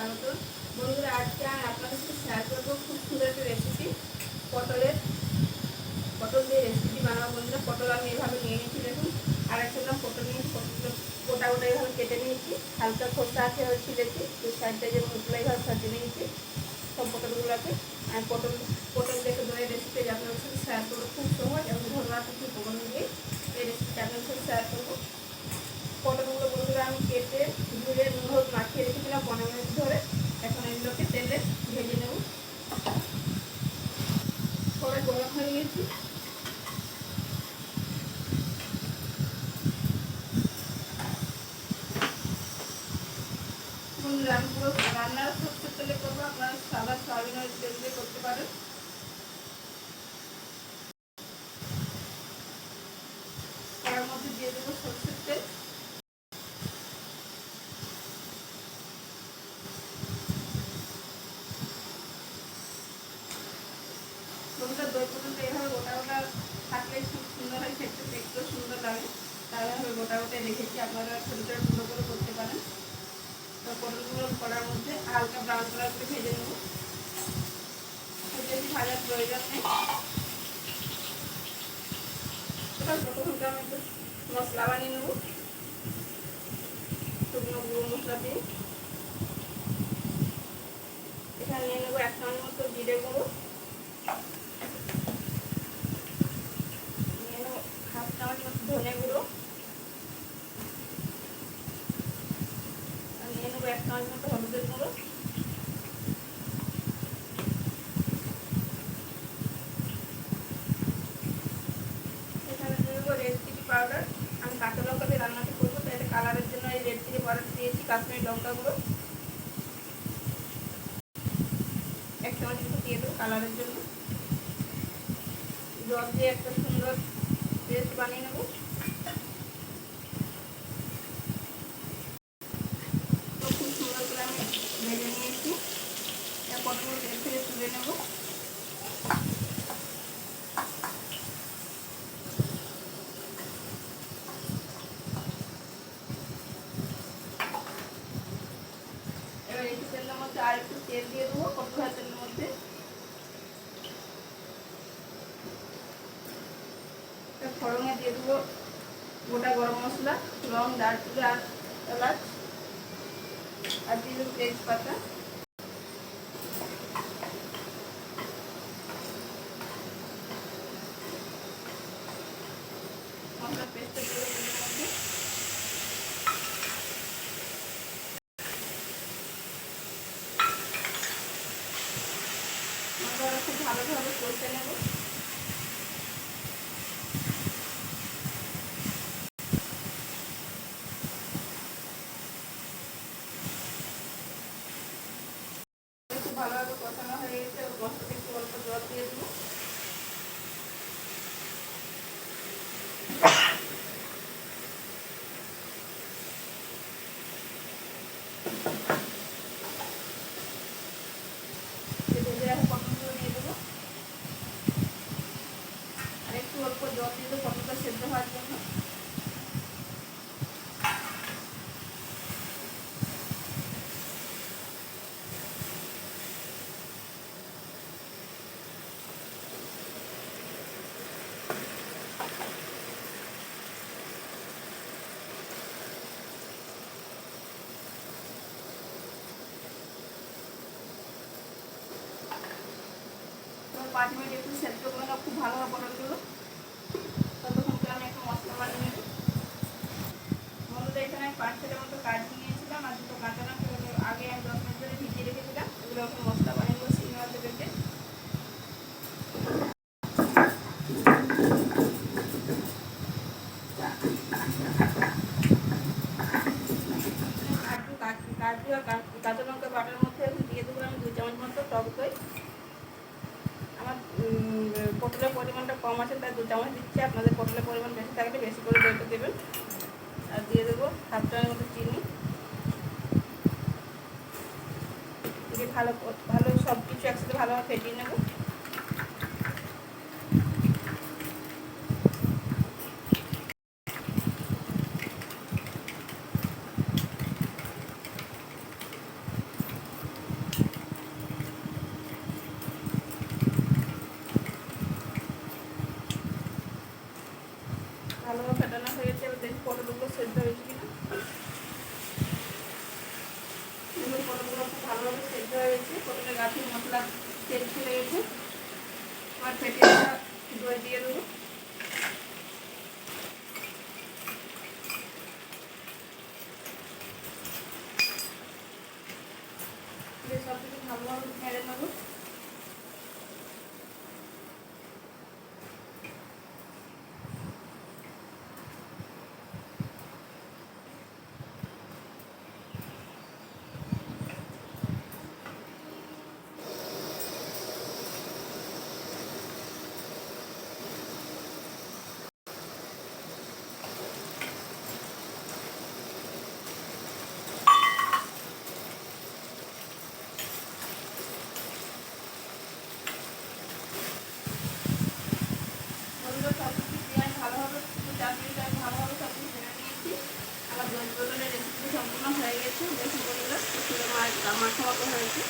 স্বাগত। বন্ধুরা, আজকে আমি আপনাদের সাথে শেয়ার করব খুব সুন্দর একটা রেসিপি পটলের, পটল দিয়ে রেসিপি বানাবো বন্ধুরা। পটল আমি এভাবে নিয়ে নিয়েছি, দেখুন। আর একটা পটল নিয়ে পটলগুলো গোটা গোটা এভাবে কেটে নিয়েছি। হালকা খোসা আছে ছিলেছি দু সাইডটা যে মুখগুলো এইভাবে সাজিয়ে নিয়েছি, সব পটলগুলোকে। আর পটল পটল দেখে ধরে রেসিপি আপনাদের সাথে শেয়ার করব। খুব সহজ এবং ঘরোয়া কিছু উপকরণ দিয়ে। এই রেসিপিটা আপনাদের সাথে শেয়ার করব পটলগুলো বন্ধুরা আমি কেটে ধুয়ে নুন হলুদ মাখিয়ে রেখেছিলাম পনেরো মিনিট ধরে এখন এগুলোকে তেলে ভেজে নেব কড়াই গরম হয়ে গেছে। রান্নার সরষের তেলে করব আপনারা সাদা সয়াবিনের তেল দিয়ে করতে পারেন কড়ার মধ্যে দিয়ে দেবো সরষের তেল বন্ধুরা দই পর্যন্ত এভাবে গোটা গোটা থাকলে খুব সুন্দর হয় খেতে দেখতেও সুন্দর লাগে তাই এভাবে গোটা গোটা রেখেছি আপনারা ছোটো ছোটো করে করতে পারেন। তো পটলগুলো করার মধ্যে হালকা ব্রাউন কালার করে ভেজে নেব। খুব বেশি ভাজার প্রয়োজন নেই। মশলা বানিয়ে নেব। শুকনো গুঁড়ো মশলা দিয়ে। এখানে নিয়ে নেব এক চামচ মতো জিরে গুঁড়ো। নিয়ে নেব হাফ চামচ মতো ধনে গুঁড়ো আর নিয়ে নেব এক চামচ মতো হলুদের গুঁড়ো এখানে দিয়ে দেবো রেড চিলি পাউডার আমি কাঁচা লঙ্কা দিয়ে রান্নাটি করব তাই এটা কালারের জন্য এই রেড চিলি পাউডার দিয়েছি কাশ্মীরি লঙ্কা গুঁড়ো এক চামচ একটু দিয়ে দেবো কালারের জন্য। জল দিয়ে একটা সুন্দর পেস্ট বানিয়ে নেব তো খুব সুন্দর করে আমি ভেজে নিয়েছি পটল তেল থেকে তুলে নেব এবার একটু তেলের মধ্যে আর একটু তেল দিয়ে দেবো পটল তেলের মধ্যে। ফোড়নে দিয়ে দেবো গোটা গরম মশলা, লং দারচিনি আর এলাচ, আর দিয়ে দেবো তেজপাতা। মশলার পেস্টটা দিয়ে দেবো এর মধ্যে মশলাটা খুব ভালোভাবে কষে নেব। ভালোভাবে কষানো হয়ে গেছে মশলাতে একটু অল্প জল দিয়ে দেবো ভেজে রাখা পটলগুলো দিয়ে দেবো আর একটু অল্প জল দিয়ে দেবো পটলটা সেদ্ধ হওয়ার জন্য পাঁচ মিনিট একটু সেদ্ধ করে খুব ভালো হবে পটলগুলো ততক্ষণকে আমি একটু মশলা বানিয়ে নেব মূলত এখানে পাঁচ ছটার মতো কাটি নিয়েছিলাম আর দুটো কাঁচা লঙ্কা আগে আমি দশ মিনিট ধরে ভিজিয়ে রেখেছিলাম এগুলো একটু মশলা বানিয়ে নেব সিনেমাতে বেটে কাজু কাজু আর কাঁচা লঙ্কা বাটার মধ্যে এখন দিয়ে দেবো আমি দু চামচ মতো টক দই আমার পটলের পরিমাণটা কম আছে, তাই দু চামচ দিচ্ছি। আপনাদের পটলের পরিমাণ বেশি থাকলে বেশি করে দইটা দেবেন আর দিয়ে দেবো হাফ চামচ মতো চিনি দিয়ে ভালো ভালো সব কিছু একসাথে ভালোভাবে ফেটিয়ে নেব সিদ্ধ হয়ে গেছে পটলের গাছের মশলা তেল ছেড়ে গেছে আর ফেটে দই দিয়ে দেবো। সব কিছু ভালোভাবে নেড়ে নেব বন্ধুরা সব কিছু দিয়ে আমি ভালোভাবে একটু চাটনিটা আমি ভালোভাবে সব কিছু ভেঙে নিয়েছি আমার দই পটলের রেসিপি সম্পূর্ণ হয়ে গেছে দেখুন বন্ধুরা পুরো মাছ মাখা মাখা হয়েছে।